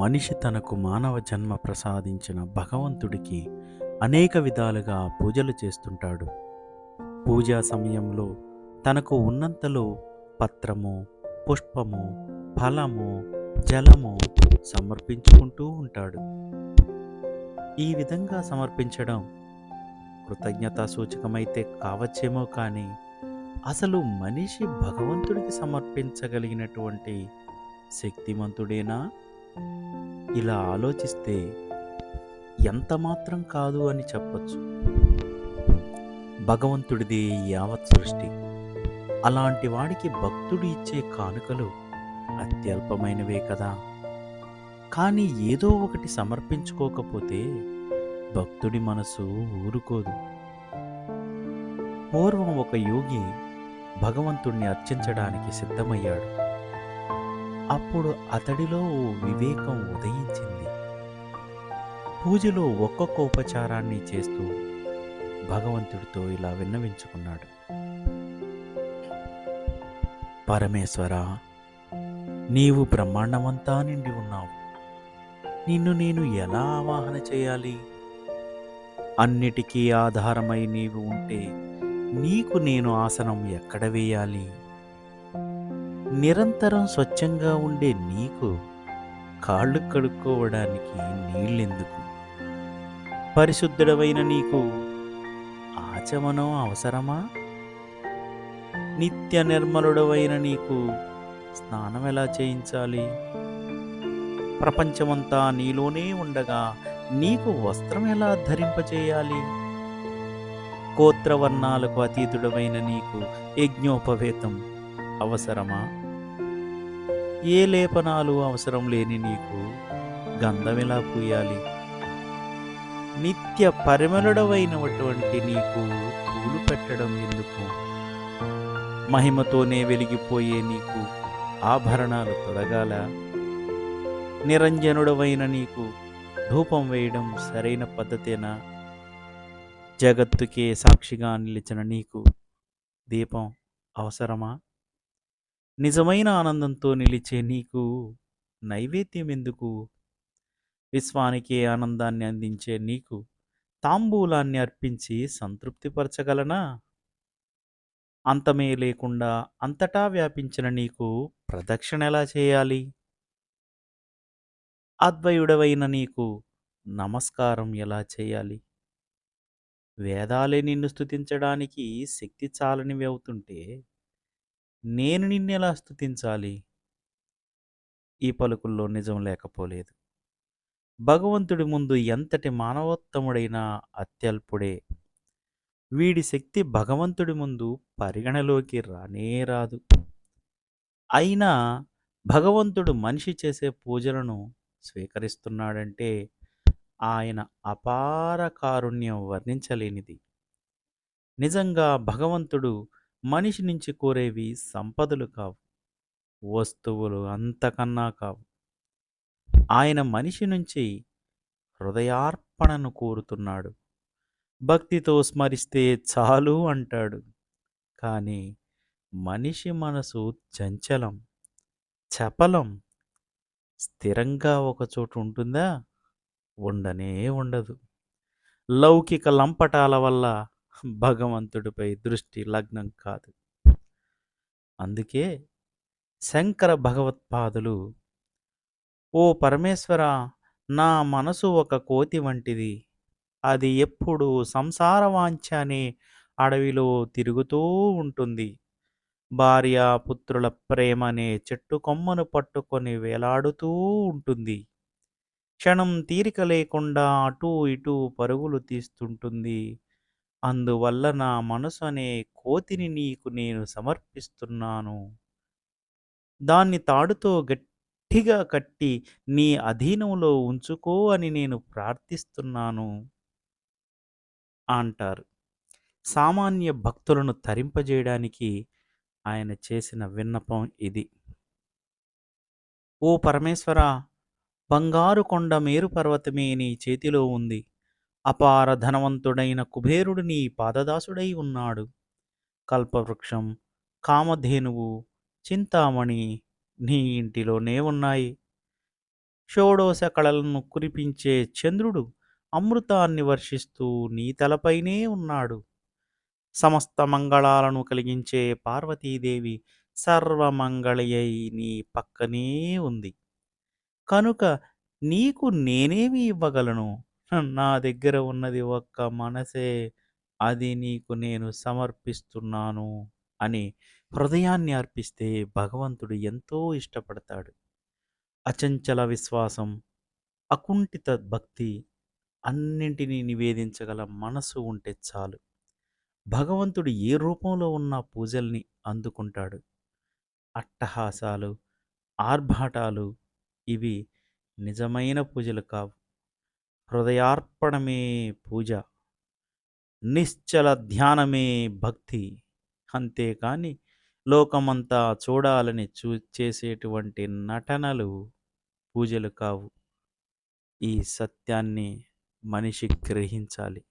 మనిషి తనకు మానవ జన్మ ప్రసాదించిన భగవంతుడికి అనేక విధాలుగా పూజలు చేస్తుంటాడు. పూజా సమయంలో తనకు ఉన్నంతలో పత్రము పుష్పము ఫలము జలము సమర్పించుకుంటూ ఉంటాడు. ఈ విధంగా సమర్పించడం కృతజ్ఞతా సూచకమైతే కావచ్చేమో కానీ అసలు మనిషి భగవంతుడికి సమర్పించగలిగినటువంటి శక్తిమంతుడేనా? ఇలా ఆలోచిస్తే ఎంత మాత్రం కాదు అని చెప్పొచ్చు. భగవంతుడిది యావత్ సృష్టి. అలాంటి వాడికి భక్తుడు ఇచ్చే కానుకలు అత్యల్పమైనవే కదా. కానీ ఏదో ఒకటి సమర్పించుకోకపోతే భక్తుడి మనసు ఊరుకోదు. పూర్వం ఒక యోగి భగవంతుణ్ణి అర్చించడానికి సిద్ధమయ్యాడు. అప్పుడు అతడిలో ఓ వివేకం ఉదయించింది. పూజలో ఒక్కొక్క ఉపచారాన్ని చేస్తూ భగవంతుడితో ఇలా విన్నవించుకున్నాడు. పరమేశ్వర నీవు బ్రహ్మాండమంతా నిండి ఉన్నావు. నిన్ను నేను ఎలా ఆవాహన చేయాలి? అన్నిటికీ ఆధారమై నీవు ఉంటే నీకు నేను ఆసనం ఎక్కడ వేయాలి? నిరంతరం స్వచ్ఛంగా ఉండే నీకు కాళ్ళు కడుక్కోవడానికి నీళ్ళెందుకు? పరిశుద్ధుడవైన నీకు ఆచమనం అవసరమా? నిత్య నిర్మలుడవైన నీకు స్నానం ఎలా చేయించాలి? ప్రపంచమంతా నీలోనే ఉండగా నీకు వస్త్రం ఎలా ధరింపచేయాలి గోత్రవర్ణాలకు అతీతుడమైన నీకు యజ్ఞోపవేతం అవసరమా? ఏ లేపనాలు అవసరం లేని నీకు గంధం ఎలా పూయాలి? నిత్య పరిమళుడవైనటువంటి నీకు పూలు పెట్టడం ఎందుకు? మహిమతోనే వెలిగిపోయే నీకు ఆభరణాలు తొలగాల? నిరంజనుడవైన నీకు ధూపం వేయడం సరైన పద్ధతేనా? జగత్తుకే సాక్షిగా నిలిచిన నీకు దీపం అవసరమా? నిజమైన ఆనందంతో నిలిచే నీకు నైవేద్యం ఎందుకు? విశ్వానికే ఆనందాన్ని అందించే నీకు తాంబూలాన్ని అర్పించి సంతృప్తిపరచగలనా? అంతమే లేకుండా అంతటా వ్యాపించిన నీకు ప్రదక్షిణ ఎలా చేయాలి? అద్వయుడవైన నీకు నమస్కారం ఎలా చేయాలి? వేదాలే నిన్ను స్థుతించడానికి శక్తి చాలనివి అవుతుంటే నేను నిన్నెలా స్థుతించాలి ఈ పలుకుల్లో నిజం లేకపోలేదు. భగవంతుడి ముందు ఎంతటి మానవోత్తముడైనా అత్యల్పుడే. వీడి శక్తి భగవంతుడి ముందు పరిగణలోకి రానే రాదు. అయినా భగవంతుడు మనిషి చేసే పూజలను స్వీకరిస్తున్నాడంటే ఆయన అపార కారుణ్యం వర్ణించలేనిది. నిజంగా భగవంతుడు మనిషి నుంచి కోరేవి సంపదలు కావు వస్తువులు అంతకన్నా కావు. ఆయన మనిషి నుంచి హృదయార్పణను కోరుతున్నాడు. భక్తితో స్మరిస్తే చాలు అంటాడు. కానీ మనిషి మనసు చంచలం చపలం స్థిరంగా ఒక చోటు ఉంటుందా? ఉండనే ఉండదు. లౌకిక లంపటాల వల్ల భగవంతుడిపై దృష్టి లగ్నం కాదు. అందుకే శంకర భగవత్పాదులు ఓ పరమేశ్వర నా మనసు ఒక కోతి వంటిది. అది ఎప్పుడు సంసార వాంఛ అనే అడవిలో తిరుగుతూ ఉంటుంది. భార్య పుత్రుల ప్రేమ అనే చెట్టు కొమ్మను పట్టుకొని వేలాడుతూ ఉంటుంది. క్షణం తీరిక లేకుండా అటూ ఇటూ పరుగులు తీస్తుంటుంది. అందువల్ల నా మనసు అనే కోతిని నీకు నేను సమర్పిస్తున్నాను. దాన్ని తాడుతో గట్టిగా కట్టి నీ అధీనంలో ఉంచుకో అని నేను ప్రార్థిస్తున్నాను అంటారు. సామాన్య భక్తులను తరింపజేయడానికి ఆయన చేసిన విన్నపం ఇది. ఓ పరమేశ్వర బంగారు కొండ మేరు పర్వతమే నీ చేతిలో ఉంది. అపార ధనవంతుడైన కుబేరుడు నీ పాదదాసుడై ఉన్నాడు. కల్పవృక్షం కామధేనువు చింతామణి నీ ఇంటిలోనే ఉన్నాయి. షోడోశ కళలను కురిపించే చంద్రుడు అమృతాన్ని వర్షిస్తూ నీ తలపైనే ఉన్నాడు. సమస్త మంగళాలను కలిగించే పార్వతీదేవి సర్వమంగళయై నీ పక్కనే ఉంది. కనుక నీకు నేనేమి ఇవ్వగలను? నా దగ్గర ఉన్నది ఒక్క మనసే అది నీకు నేను సమర్పిస్తున్నాను అని హృదయాన్ని అర్పిస్తే భగవంతుడు ఎంతో ఇష్టపడతాడు. అచంచల విశ్వాసం అకుంఠిత భక్తి అన్నింటినీ నివేదించగల మనసు ఉంటే చాలు. భగవంతుడు ఏ రూపంలో ఉన్న పూజల్ని అందుకుంటాడు. అట్టహాసాలు ఆర్భాటాలు ఇవి నిజమైన పూజలు కావు. హృదయార్పణమే పూజ నిశ్చల ధ్యానమే భక్తి. అంతేకాని లోకమంతా చూడాలని చూ చేసేటువంటి నటనలు పూజలు కావు. ఈ సత్యాన్ని మనిషి గ్రహించాలి.